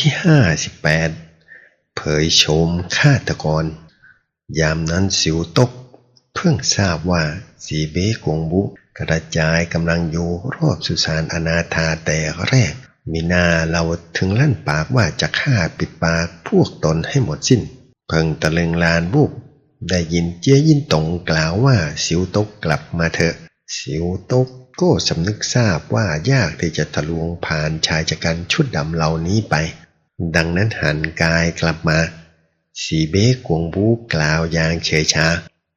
ที่ห้าสิบแปดเผยโฉมฆาตกร ยามนั้นสิวตก เพิ่งทราบว่าสีเบกงบุกระจายกำลังอยู่รอบสุสานอนาถาแต่แรก มีหนาเราถึงลั่นปากว่าจะฆ่าปิดปากพวกตนให้หมดสิ้น เพิ่งตะลึงลานบุบได้ยินเจียยินตงกล่าวว่าสิวตกกลับมาเถอะ สิวตกก็สำนึกทราบว่ายากที่จะทะลวงผ่านชายชะกันชุดดำเหล่านี้ไป ดังนั้นหันกายกลับมา สีเบ้กวงบูกล่าวอย่างเฉยชา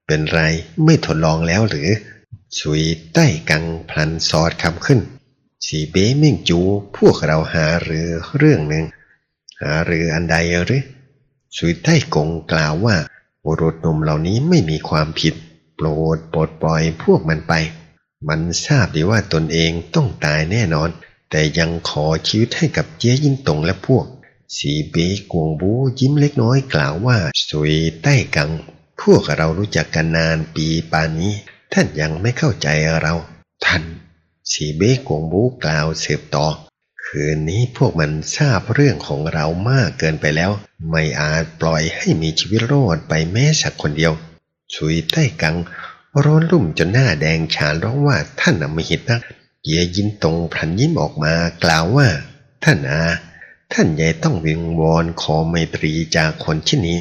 เป็นไรไม่ทดลองแล้วหรือ สุยใต้กังพลันสอดคำขึ้น สีเบ้เม่งจูพวกเราหาหรือเรื่องหนึ่ง หาหรืออันใดหรือ สุยใต้กงกล่าวว่าบุรุษหนุ่มเหล่านี้ไม่มีความผิด โปรดปลดปล่อยพวกมันไป มันทราบดีว่าตนเองต้องตายแน่นอน แต่ยังขอชีวิตให้กับเจียยินตงและพวก สีเบกวงบูยิ้มเล็กน้อยกล่าวว่าสุยใต้กัง พวกเรารู้จักกันนานปีปานนี้ ท่านยังไม่เข้าใจเรา ท่านสีเบกวงบูกล่าวสืบต่อ คืนนี้พวกมันทราบเรื่องของเรามากเกินไปแล้ว ไม่อาจปล่อยให้มีชีวิตรอดไปแม้สักคนเดียวสุยใต้กัง ร้อนรุ่มจนหน้าแดงฉานร้องว่าท่านอำมหิตนะเกียยินตรงพลันยิ้มออกมากล่าวว่า ท่านอา ท่านใหญ่ต้องวิงวอนขอไมตรีจากคนเช่นนี้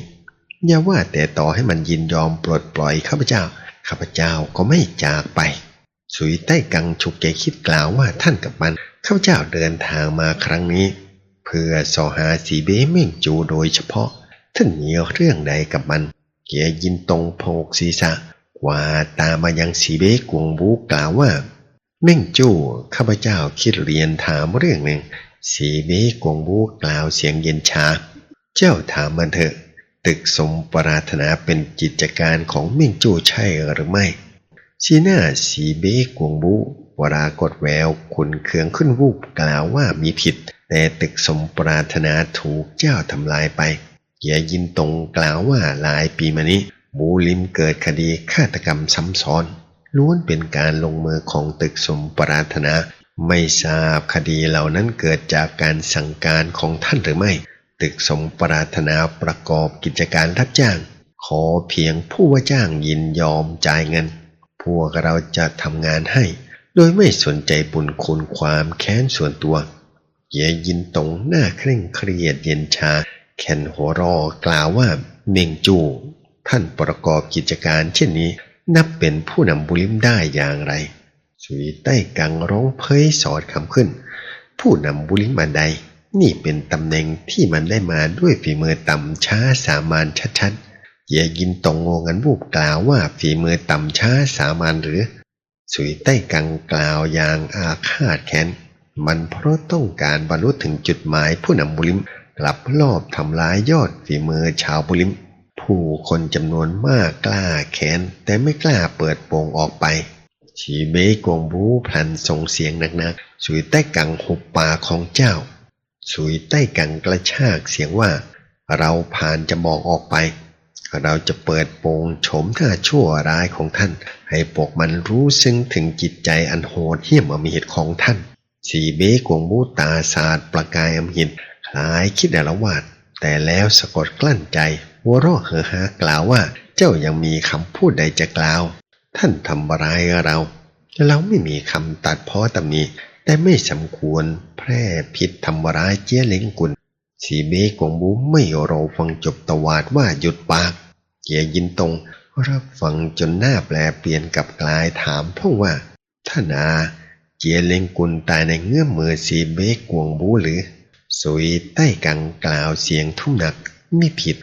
อย่าว่าแต่ต่อให้มันยินยอมปลดปล่อยข้าพเจ้า ข้าพเจ้าก็ไม่จากไป สุยใต้กังฉุกใจคิดกล่าวว่าท่านกับมันข้าพเจ้าเดินทางมาครั้งนี้ เพื่อสอหาสีเบ้เม่งจูโดยเฉพาะ ท่านมีเรื่องใดกับมัน เกียยินตรงโพกศีรษะกว่าตามมายังสีเบ้กวงบูกล่าวว่า เม่งจู้ข้าพเจ้าคิดเรียนถามเรื่องหนึ่ง สีเบ้กวงบูกล่าวเสียงเย็นชา เจ้าถามมันเถอะ ตึกสมปรารถนาเป็นกิจการของเม่งจู้ใช่หรือไม่สีหน้าสีเบ้กวงบูวรากดแววขุนเคืองขึ้นวูบกล่าวว่ามีผิด แต่ตึกสมปรารถนาถูกเจ้าทำลายไปเกียยินตรงกล่าวว่าหลายปีมานี้ บูลิมเกิดคดีฆาตกรรมซ้ำซ้อน ล้วนเป็นการลงมือของตึกสมปรารถนา ไม่ทราบคดีเหล่านั้นเกิดจากการสั่งการของท่านหรือไม่ ตึกสมปรารถนาประกอบกิจการรับจ้าง ขอเพียงผู้ว่าจ้างยินยอมจ่ายเงิน พวกเราจะทำงานให้ โดยไม่สนใจบุญคุณความแค้นส่วนตัวเยยินตรงหน้าเคร่งเครียดเย็นชา แคนหัวรอกล่าวว่าเมงจู ท่านประกอบกิจการเช่นนี้ นับเป็นผู้นำบุริมได้อย่างไร สุยใต้กังร้องเพยสอดคำขึ้น ผู้นำบุริมอันใด นี่เป็นตำแหน่งที่มันได้มาด้วยฝีมือต่ำช้าสามัญชัดๆเย่ยินตรงงงันวูบกล่าวว่าฝีมือต่ำช้าสามัญหรือ สุยใต้กังกล่าวอย่างอาฆาตแค้นมันเพราะต้องการบรรลุถึงจุดหมายผู้นำบุริมกลับลอบทำลายยอดฝีมือชาวบุริม ผู้คนจำนวนมากกล้าแค้นแต่ไม่กล้าเปิดโปงออกไป ชีเบกวงบูพลันส่งเสียงหนักๆ สุยใต้กังหุบปากของเจ้า สุยใต้กังกระชากเสียงว่า เราผ่านจะบอกออกไป เราจะเปิดโปงโฉมหน้าชั่วร้ายของท่าน ให้พวกมันรู้ซึ้งถึงจิตใจอันโหดเหี้ยมอมหิตของท่าน สีเบกวงบูตาศาสาดประกายอำมหิตคล้ายคิดอาวาดแต่แล้วสะกดกลั้นใจหัวเราะเฮอฮากล่าวว่าเจ้ายังมีคำพูดใดจะกล่าว ท่านทำร้ายเรา เราไม่มีคำตัดพ้อตำหนิแต่ไม่สมควรแพร่พิษทำร้ายเจี้ยเล้งกุลสีเบกวงบูไม่รอฟังจบตวาดว่าหยุดปากเกียยินตรงรับฟังจนหน้าแปลเปลี่ยนกับกลายถามพ่อว่าท่านอาเจียเล้งกุลตายในเงื้อมมือสีเบกวงบูหรือ สุยใต้กังกล่าวเสียงทุ่มหนักไม่ผิด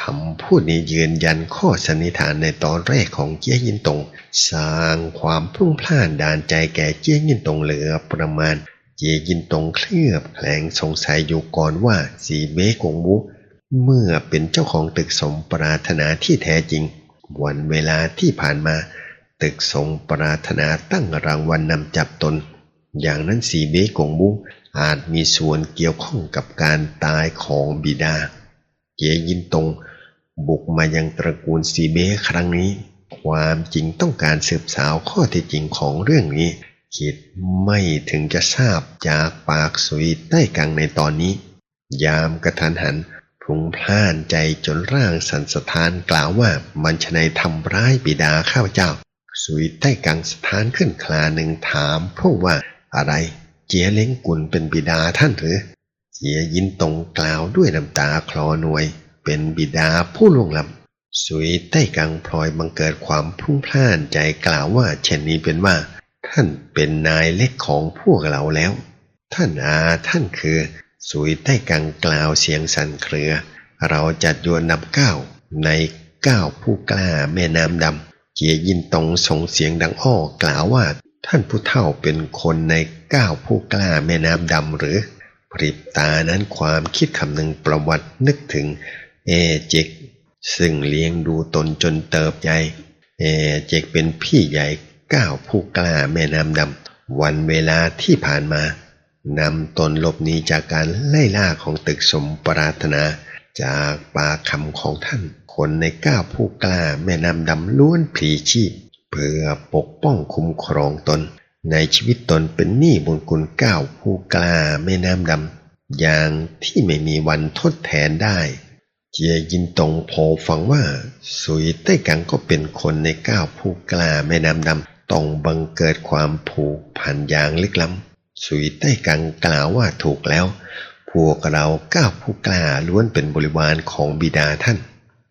คำพูดนี้ยืนยันข้อสันนิษฐานในตอนแรกของเจี้ยยินตงสร้างความพรุ่งพล่านดานใจแก่เจี้ยยินตงเหลือประมาณ เจี้ยยินตงเคลือบแคลงสงสัยอยู่ก่อนว่าสีเบกงบุเมื่อเป็นเจ้าของตึกสมปรารถนาที่แท้จริง วันเวลาที่ผ่านมา ตึกสมปรารถนาตั้งรางวัลนนำจับตน อย่างนั้นสีเบกงบุอาจมีส่วนเกี่ยวข้องกับการตายของบิดา เจยินตง บุกมายังตระกูลซีเบ้ครั้งนี้ ความจริงต้องการสืบสาวข้อเท็จจริงของเรื่องนี้ คิดไม่ถึงจะทราบจากปากสุยใต้กังในตอนนี้ ยามกระทันหันพลุงพล่านใจจนร่างสันสถานกล่าวว่ามันชนายทำร้ายบิดาข้าพเจ้า สุยใต้กังสถานขึ้นคลาหนึ่งถามพวกว่าอะไรเจียเล้งกุลเป็นบิดาท่านหรือ เจียยินตรงกล่าวด้วยน้ำตาคลอหน่วย เป็นบิดาผู้ล่วงลับสุยใต้กังพลอยบังเกิดความพลุ่งพล่านใจกล่าวว่าเช่นนี้เป็นว่า ท่านเป็นนายเล็กของพวกเราแล้ว ท่านอาท่านคือสุยใต้กังกล่าวเสียงสั่นเครือ เราจัดโยนนำเก้าในเก้าผู้กล้าแม่น้ำดำเจียยินตรงส่งเสียงดังอ้อกล่าวว่า ท่านผู้เฒ่าเป็นคนในเก้าผู้กล้าแม่น้ำดำหรือ พริบตานั้นความคิดคำหนึ่งประวัตินึกถึงเอเจกซึ่งเลี้ยงดูตนจนเติบใหญ่เอเจกเป็นพี่ใหญ่เก้าผู้กล้าแม่น้ำดำวันเวลาที่ผ่านมานำตนหลบหนีจากการไล่ล่าของตึกสมปรารถนา จากปากคำของท่าน คนในเก้าผู้กล้าแม่น้ำดำล้วนพลีชีพ เพื่อปกป้องคุ้มครองตน ในชีวิตตนเป็นหนี้บุญคุณเก้าผู้กล้าแม่น้ำดำอย่างที่ไม่มีวันทดแทนได้ เจียยินตงโพฟังว่า สุยใต้กังก็เป็นคนในเก้าผู้กล้าแม่น้ำดำต้องบังเกิดความผูกพันอย่างลึกล้ำสุยใต้กังกล่าวว่าถูกแล้ว พวกเราเก้าผู้กล้าล้วนเป็นบริวารของบิดาท่าน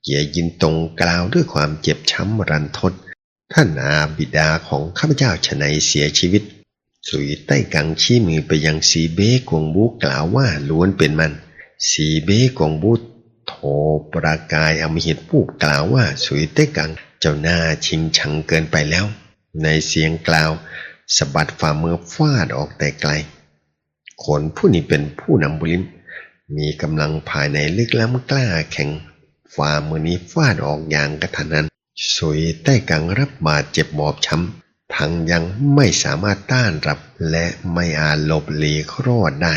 เกียยินตงกล่าวด้วยความเจ็บช้ำรันทด ท่านอาบิดาของข้าพเจ้าฉนัยเสียชีวิต สุยใต้กังชี้มือไปยังสีเบ้กวงบูกล่าวว่าล้วนเป็นมัน สีเบ้กวงบูโทประกายอมหิตผู้กล่าวว่าสุยใต้กังเจ้าหน้าชิงชังเกินไปแล้ว ในเสียงกล่าวสะบัดฝ่ามือฟาดออกแต่ไกลคนผู้นี้เป็นผู้นำบุริม มีกำลังภายในลึกล้ำกล้าแข็งฝ่ามือนี้ฟาดออกอย่างกระทันหัน สุยใต้กังรับบาดเจ็บบอบช้ำ ทั้งยังไม่สามารถต้านรับและไม่อาจหลบหลีกรอดได้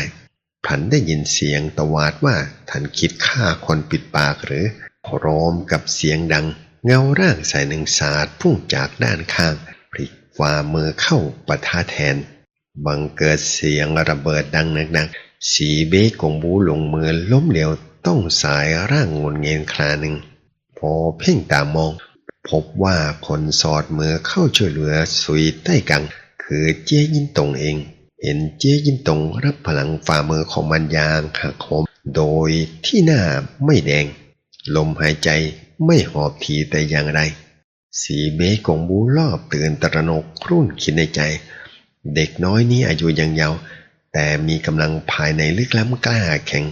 พลันได้ยินเสียงตวาดว่าท่านคิดฆ่าคนปิดปากหรือพร้อมกับเสียงดัง เงาร่างใส่หนึ่งสาดพุ่งจากด้านข้างพลิกฝ่ามือเข้าปะทะแทน บังเกิดเสียงระเบิดดังหนักๆ สีเบกงบูลงมือล้มเหลวต้องสายร่างงนเงินคลาหนึ่ง พอเพ่งตามอง พบว่าคนสอดมือเข้าช่วยเหลือสุยใต้กัง คือเจี้ยยินตงเอง เห็นเจี้ยยินตงรับพลังฝ่ามือของมันยางหักโหมโดยที่หน้าไม่แดง ลมหายใจไม่หอบทีแต่อย่างไร สีเบกงบูรอบตื่นตระหนกครุ่นคิดในใจ เด็กน้อยนี้อายุยังเยาว์แต่มีกำลังภายในลึกล้ำกล้าแข็ง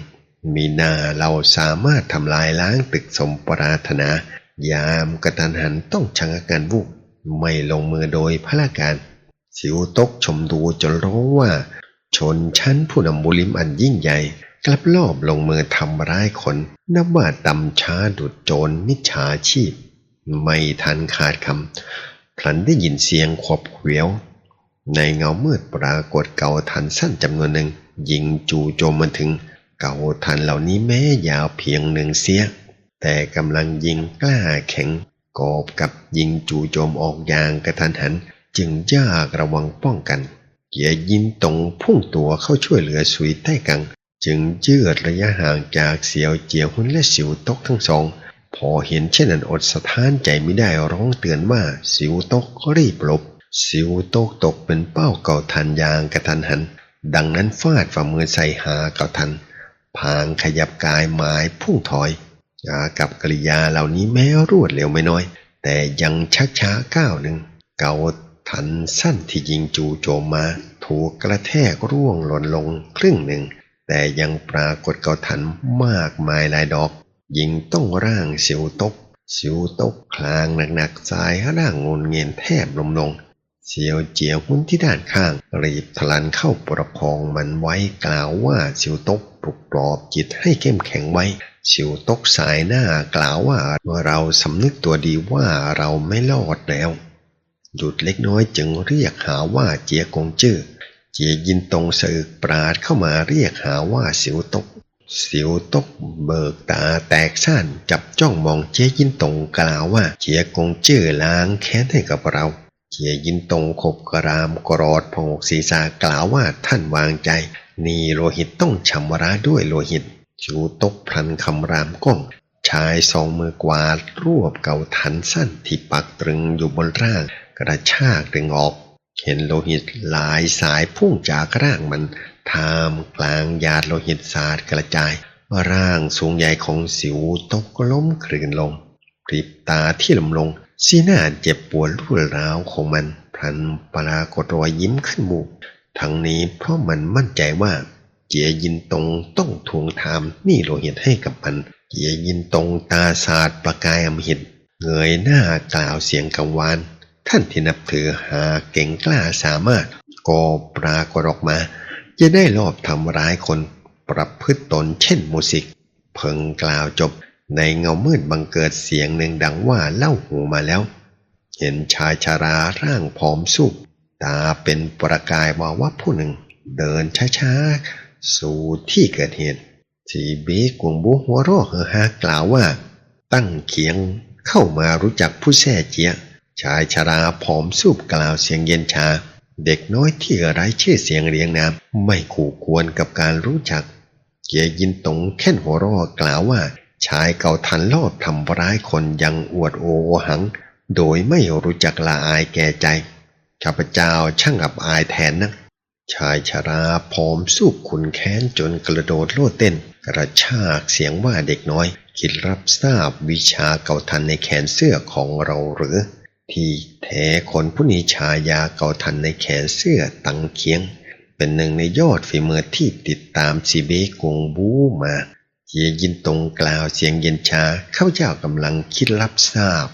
มีหน้าเราสามารถทำลายล้างตึกสมปรารถนา ยามกระทันหันต้องชังอาการวุบไม่ลงมือโดยพละการสิวตกชมดูจนรู้ว่า ชนชั้นผู้นำบุริมอันยิ่งใหญ่ กลับลอบลงมือทำร้ายคน นับว่าตำช้าดุดโจรมิจฉาชีพ ไม่ทันขาดคำพลันได้ยินเสียงขบเขวียว ในเงามืดปรากฏเก่าทันสั้นจำนวนหนึ่ง ยิงจู่โจมมันถึง เก่าทันเหล่านี้แม้ยาวเพียงหนึ่งเสีย แต่กำลังยิงกล้าแข็งกอบกับยิงจู่โจมออกอย่างกระทันหัน จึงยากระวังป้องกันเกียยินตรงพุ่งตัวเข้าช่วยเหลือสุยใต้กัง จึงยืดระยะห่างจากเสียวเจียวหุนและสิวตกทั้งสอง พอเห็นเช่นนั้นอดสะท้านใจไม่ได้ร้องเตือนว่าสิวตกรีบหลบ สิวตกตกเป็นเป้าเก่าทันยางกระทันหัน ดังนั้นฟาดฝ่ามือใส่หาเก่าทัน พางขยับกายหมายพุ่งถอย อากับกริยาเหล่านี้แม้รวดเร็วไม่น้อย แต่ยังชักช้าก้าวหนึ่ง เกาทันสั้นที่ยิงจูโจมมา ถูกกระแทกร่วงหล่นลงครึ่งหนึ่ง แต่ยังปรากฏเกาทันมากมายหลายดอก ยิงต้องร่างสิวตกสิวตกคลางหนักๆสายร่างงนเงียนแทบลมลงเสียวเจียวหุ้นที่ด้านข้าง รีบทลันเข้าประคองมันไว้กล่าวว่าสิวตกปลุกปลอบจิตให้เข้มแข็งไว้ สิวตกสายหน้ากล่าวว่าเราสำนึกตัวดีว่าเราไม่รอดแล้ว หยุดเล็กน้อยจึงเรียกหาว่าเจียกงจื้อเจียยินตรงสึกปราดเข้ามาเรียกหาว่าสิวตก สิวตกเบิกตาแตกสั้นจับจ้องมองเจียยินตรงกล่าวว่าเจียกงจื้อล้างแค้นให้กับเราเจียยินตรงขบกรามกรอดพงกศีรษะกล่าวว่าท่านวางใจ นี่โลหิตต้องชำระด้วยโลหิต จูตกพลันคำรามก้อง ชายสองมือกวาดรวบเก่าทันสั้นที่ปักตรึงอยู่บนร่าง กระชากดึงออก เห็นโลหิตหลายสายพุ่งจากร่างมันทามกลางหยาดโลหิตสาดกระจาย ร่างสูงใหญ่ของสิวตกล้มคลื่นลงพริบตาที่ลมลง สีหน้าเจ็บปวดรุนร้าวของมันพลันปรากฏรอยยิ้มขึ้นมุกทั้งนี้เพราะมันมั่นใจว่า เจียยินตรงต้องทวงถามหนี่โลหิตให้กับมันเจียยินตรงตาศาสาดประกายอมหิตเงยหน้ากล่าวเสียงกังวาน ท่านที่นับถือหาเก่งกล้าสามารถก็ปรากฏออกมา จะได้รอบทำร้ายคนประพฤติตนเช่นมูสิก เพิ่งกล่าวจบในเงามืดบังเกิดเสียงหนึ่งดังว่าเล่าหูมาแล้ว เห็นชายชาราร่างผอมสุบตาเป็นประกายมาว่าผู้หนึ่ง เดินช้าๆ สู่ที่เกิดเหตุทีบีกวงบุหัวเรอเฮฮากล่าวว่า ตั้งเคียงเข้ามารู้จักผู้แท้เจียชายชาราผอมสูบกล่าวเสียงเย็นชา เด็กน้อยที่ไร้ชื่อเสียงเรียงนามไม่คู่ควรกับการรู้จัก เกียยินตงแค่นหัวรอกล่าวว่า ชายเก่าทันรอบทำร้ายคนยังอวดโอโอหัง โดยไม่รู้จักละอายแก่ใจข้าพเจ้าช่างอับอายแทนนัก ชายชราผอมสูบขุนแค้นจนกระโดดโลดเต้น กระชากเสียงว่าเด็กน้อย คิดรับทราบวิชาเก่าทันในแขนเสื้อของเราหรือ ที่แท้คนผู้นี้ชายาเก่าทันในแขนเสื้อตังเคียง เป็นหนึ่งในยอดฝีมือที่ติดตามซีเบกงบูมาเยยินตรงกล่าวเสียงเย็นชาเข้าเจ้ากำลังคิดรับทราบ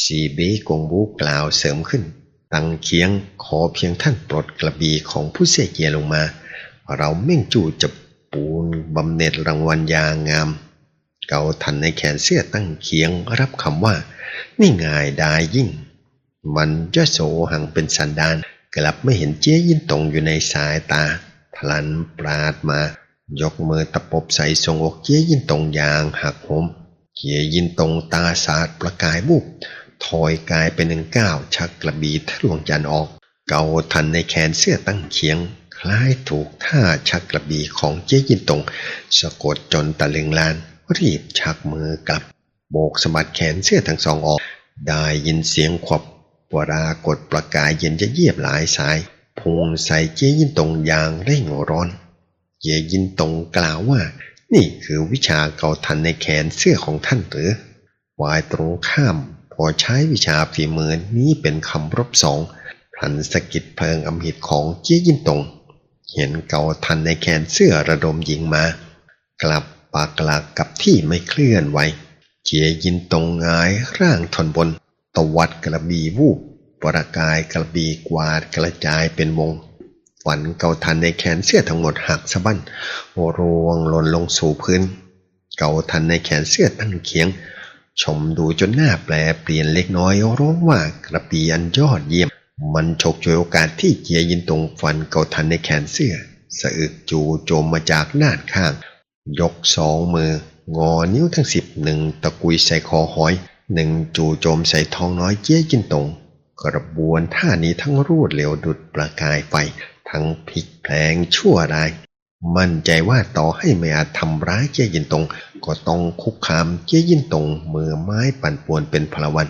ซีเบกงบูกล่าวเสริมขึ้น ตังเคียงขอเพียงท่านปลดกระบี่ของผู้เสกเยลงมา เราเม่งจู่จะปูนบำเหน็จรางวัลยางาม เกาทันในแขนเสื้อตั้งเคียงรับคำว่า นี่ง่ายดายยิ่ง มันยโสหังเป็นสันดานกลับไม่เห็นเจ๊ยยินตรงอยู่ในสายตา พลันปราดมา ยกมือตะปบใส่ทรงอกเจ๊ยยินตรงยางหักโหมเจ๊ยินตรงตาสาดประกายบุบ ถอยกายเป็นหนึ่งก้าวชักกระบี่ทะลวงจันทร์ออก เกาทันในแขนเสื้อตั้งเคียง คล้ายถูกท่าชักกระบี่ของเจ๊ยินตงสะกดจนตะลึงลาน รีบชักมือกลับ โบกสะบัดแขนเสื้อทั้งสองออก ได้ยินเสียงขวบปรากฏประกายเย็นจะเยียบหลายสายพุงใส่เจ๊ยินตงอย่างเร่งร้อนเจยินตงกล่าวว่า นี่คือวิชาเกาทันในแขนเสื้อของท่านหรือวายตรงข้าม พอใช้วิชาฝีมือนี้เป็นคำรบสองพลันสกิดเพลิงอำหิตของเจียยินตง เห็นเกาทันในแขนเสื้อระดมยิงมา กลับปากหลักกับที่ไม่เคลื่อนไหวเจียยินตรงงายร่างทนบน ตวัดกระบีวูบประกายกระบีกวาดกระจายเป็นวงฝันเกาทันในแขนเสื้อทั้งหมดหักสะบั้นโอรวงหล่นลงสู่พื้น เกาทันในแขนเสื้อตั้งเคียง ชมดูจนหน้าแปลเปลี่ยนเล็กน้อยร้องว่ากระบี่อันยอดเยี่ยม มันฉกฉวยโอกาสที่เจียยินตรงฟันเกาทันในแขนเสื้อ สะอึกจูโจมมาจากด้านข้าง ยกสองมือ งอนิ้วทั้งสิบหนึ่งตะกุยใส่คอหอย หนึ่งจูโจมใส่ท้องน้อยเจี้ยจินตงกระบวนท่านี้ทั้งรวดเร็วดุดประกายไฟ ทั้งพลิกแพลงชั่วร้าย มั่นใจว่าต่อให้ไม่อาจทำร้ายเจียยินตง ก็ต้องคุกคามเจียยินตงมือไม้ปั่นป่วนเป็นพลวัน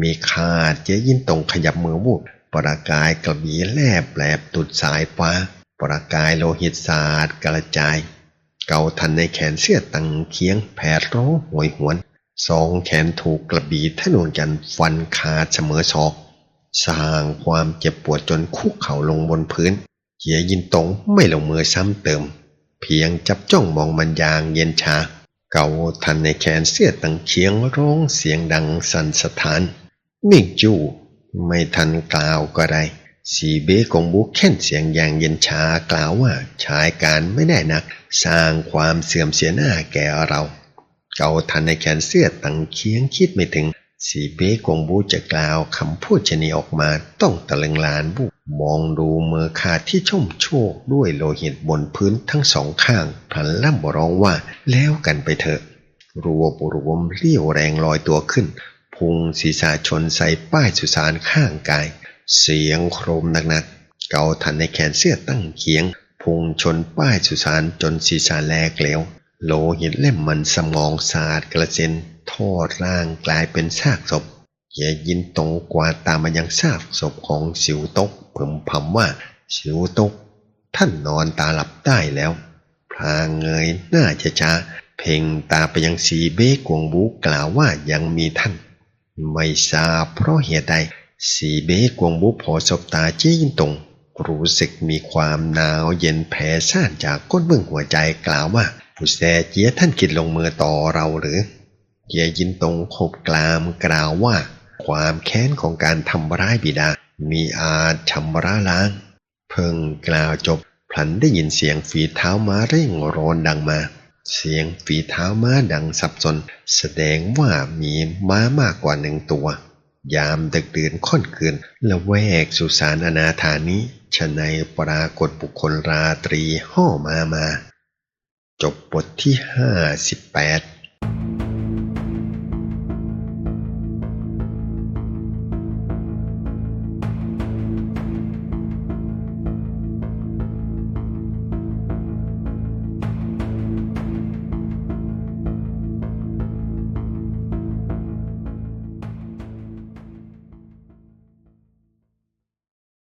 มีคาดเจียยินตงขยับมือวูบประกายกระบี่แลบแหลบตุดสายฟ้า ประกายโลหิตศาสาดกระจาย เกาทันในแขนเสื้อตังเคียงแผดร้องหวยหวนสองแขนถูกกระบี่ทะนวงจันฟันขาดเสมอศอก สร้างความเจ็บปวดจนคุกเข่าลงบนพื้น เกียยินตงไม่ลงมือซ้ำเติม เพียงจับจ้องมองมันอย่างเย็นชา เกาทันในแขนเสื้อตังเคียงร้องเสียงดังสั่นสถานมิ่งจูไม่ทันกล่าวก็ได้สีเบกงบุกแค่นเสียงอย่างเย็นชากล่าวว่าชายการไม่ได้นัก สร้างความเสื่อมเสียหน้าแก่เรา เกาทันในแขนเสื้อตังเคียงคิดไม่ถึง สีเบกงบูจะกล่าวคำพูดชนีออกมาต้องตะลึงลานบุ มองดูมือขาที่ชุ่มโชกด้วยโลหิตบนพื้นทั้งสองข้างพลันล่ำร้องว่าแล้วกันไปเถอะ รัวปุรวมเรี่ยวแรงลอยตัวขึ้น พุงศีรษะชนใส่ป้ายสุสานข้างกาย เสียงโครมหนักๆ เกาทันในแขนเสื้อตั้งเคียง พุงชนป้ายสุสานจนศีรษะแลกเหลวโลหิตเล่มมันสมองสาดกระเซ็นทอดร่างกลายเป็นซากศพ เฮียยินตงกวาดตามมายังซากศพของสิวตกพึมพำว่าสิวตก ท่านนอนตาหลับได้แล้ว พลางเงยหน้าช้าๆเพ่งตาไปยังสีเบ้กวงบูกล่าวว่ายังมีท่าน ไม่ทราบเพราะเหตุใดสีเบ้กวงบูพอสบตาเจี้ยินตงรู้สึกมีความหนาวเย็นแผ่ซ่านจากก้นเบื้องหัวใจกล่าวว่าผู้แสเจียท่านคิดลงมือต่อเราหรือเจียยินตงขบกลามกล่าวว่า ความแค้นของการทำร้ายบิดา มีอาจชำระล้าง เพิ่งกล่าวจบพลันได้ยินเสียงฝีเท้าม้าเร่งโรนดังมา เสียงฝีเท้าม้าดังสับสน แสดงว่ามีม้ามากกว่าหนึ่งตัว ยามดึกดื่นค่อนคืนละแวกสุสานอนาถานี้ชะในปรากฏบุคคลราตรีห่อมามา จบบทที่ห้าสิบแปด